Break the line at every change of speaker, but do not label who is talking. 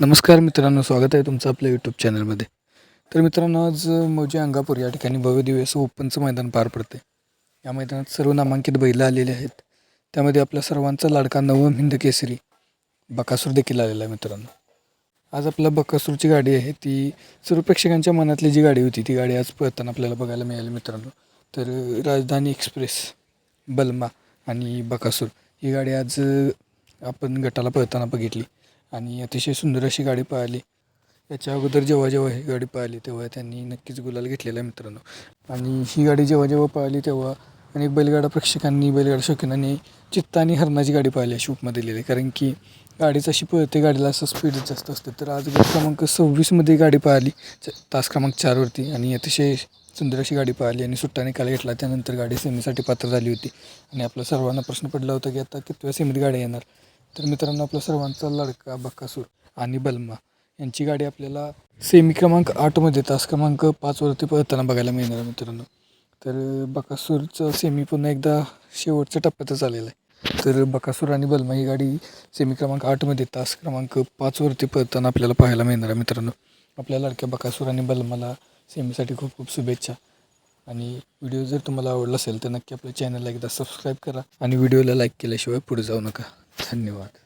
नमस्कार मित्रांनो स्वागत आहे तुमचं आपल्या यूट्यूब चॅनलमध्ये तर मित्रांनो आज मौजे अंगापूर या ठिकाणी भव्य दिवस ओपनचं मैदान पार पडते या मैदानात सर्व नामांकित बैलं आलेले आहेत. त्यामध्ये आपल्या सर्वांचा लाडका नवम हिंद केसरी बकासूर देखील आलेला आहे मित्रांनो. आज आपला बकासूरची गाडी आहे ती सर्व प्रेक्षकांच्या मनातली जी गाडी होती ती गाडी आज पळताना आपल्याला बघायला मिळाली मित्रांनो. तर राजधानी एक्सप्रेस बलमा आणि बकासूर ही गाडी आज आपण गटाला पळताना बघितली. आणि अतिशय सुंदर अशी गाडी पळाली याच्या अगोदर जेव्हा जेव्हा ही गाडी पळाली तेव्हा त्यांनी नक्कीच गुलाल घेतलेला आहे मित्रांनो. आणि ही गाडी जेव्हा जेव्हा पळाली तेव्हा अनेक बैलगाडा प्रेक्षकांनी बैलगाडा शौकीनांनी चित्ता आणि हरणाची गाडी पाहिली आहे शूटमध्ये लिहिली कारण की गाडीच अशी पळते गाडीला असं स्पीड जास्त असते. तर आज क्रमांक सव्वीसमध्ये गाडी पाहिली च- तास क्रमांक चारवरती आणि अतिशय सुंदर अशी गाडी पाहिली आणि सुट्टा निकाल घेतला. त्यानंतर गाडी सेमीसाठी पात्र झाली होती. आणि आपल्या सर्वांना प्रश्न पडला होता की आता कितव्या सेमीत गाडी येणार? तर मित्रांनो आपल्या सर्वांचा लडका बक्कासूर आणि बलमा यांची गाडी आपल्याला सेमी क्रमांक आठमध्ये तास क्रमांक पाचवरती पळताना बघायला मिळणार आहे मित्रांनो. तर बकासूरचं सेमी पुन्हा एकदा शेवटच्या टप्प्यातच आलेलं आहे. तर बकासूर आणि बलमा ही गाडी सेमी क्रमांक आठमध्ये तास क्रमांक पाचवरती पळताना आपल्याला पाहायला मिळणार आहे मित्रांनो. आपल्या लडक्या बकासूर आणि बलमाला सेमीसाठी खूप खूप शुभेच्छा. आणि व्हिडिओ जर तुम्हाला आवडला असेल तर नक्की आपल्या चॅनलला एकदा सबस्क्राईब करा आणि व्हिडिओला लाईक केल्याशिवाय पुढे जाऊ नका. धन्यवाद